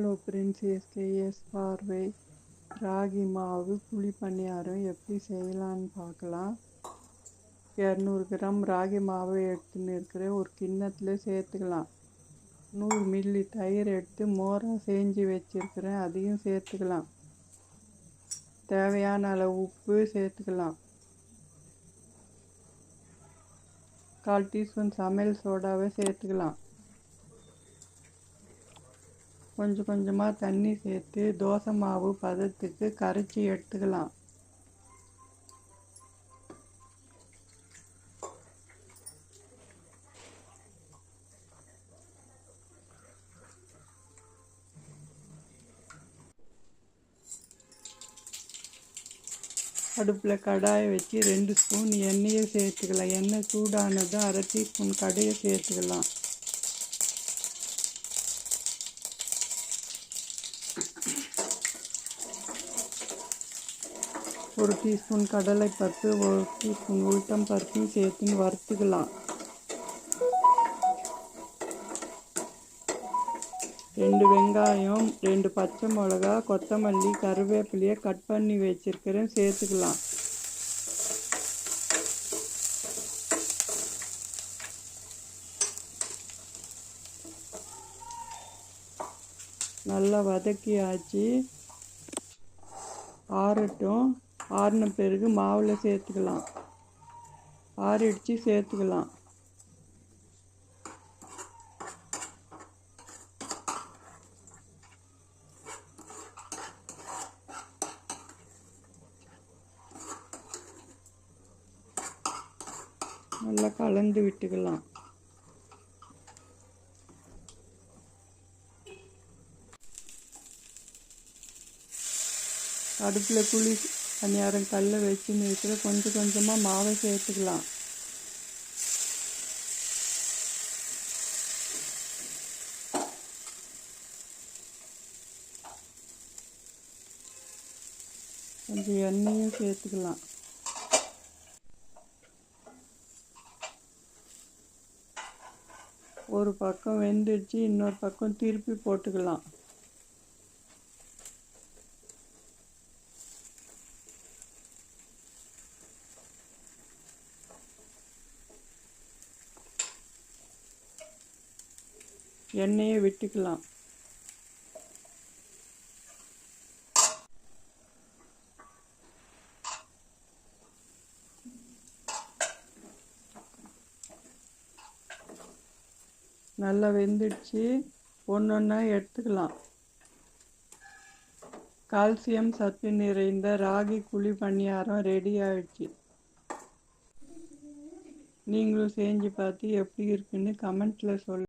Hello friends SKS பார்வை ராகி மாவு புளி பணியாரம் எப்படி செய்யலான்னு பார்க்கலாம். இரநூறு கிராம் ராகி மாவை எடுத்துன்னு இருக்கிற ஒரு கிண்ணத்தில் சேர்த்துக்கலாம். நூறு மில்லி தயிர் எடுத்து மோராக செஞ்சு வச்சுருக்கிறேன். அதையும் சேர்த்துக்கலாம். தேவையான அளவு உப்பு சேர்த்துக்கலாம். கால் டீஸ்பூன் சமையல் சோடாவை சேர்த்துக்கலாம். கொஞ்சம் கொஞ்சமாக தண்ணி சேர்த்து தோசை மாவு பதத்துக்கு கரைச்சி எடுத்துக்கலாம். அடுப்பில் கடாயை வச்சு ரெண்டு ஸ்பூன் எண்ணெயை சேர்த்துக்கலாம். எண்ணெய் சூடானதும் அரை டீஸ்பூன் கடையை சேர்த்துக்கலாம். ஒரு டீஸ்பூன் கடலைப்பருப்பு ஒரு டீஸ்பூன் உளுத்தம் பருப்பும் சேர்த்துன்னு வறுத்துக்கலாம். ரெண்டு வெங்காயம் ரெண்டு பச்சை மிளகா கொத்தமல்லி கருவேப்பிலையை கட் பண்ணி வச்சுருக்கிறேன் சேர்த்துக்கலாம். நல்லா வதக்கியாச்சு. ஆறட்டும். ஆறின பிறகு மாவில் சேர்த்துக்கலாம். ஆறிடிச்சு சேர்த்துக்கலாம். நல்லா கலந்து விட்டுக்கலாம். அடுப்பில் குழி பணியாரம் கல்லை வச்சு இருக்கிற கொஞ்சம் கொஞ்சமாக மாவை சேர்த்துக்கலாம். கொஞ்சம் எண்ணெயும் சேர்த்துக்கலாம். ஒரு பக்கம் வெந்துடுச்சு இன்னொரு பக்கம் திருப்பி போட்டுக்கலாம். எண்ணெயை விட்டுக்கலாம். நல்லா வெந்துடுச்சு. ஒன்று ஒன்றா எடுத்துக்கலாம். கால்சியம் சத்து நிறைந்த ராகி குழி பணியாரம் ரெடி ஆயிடுச்சு. நீங்களும் செஞ்சு பார்த்து எப்படி இருக்குன்னு கமெண்ட்டில் சொல்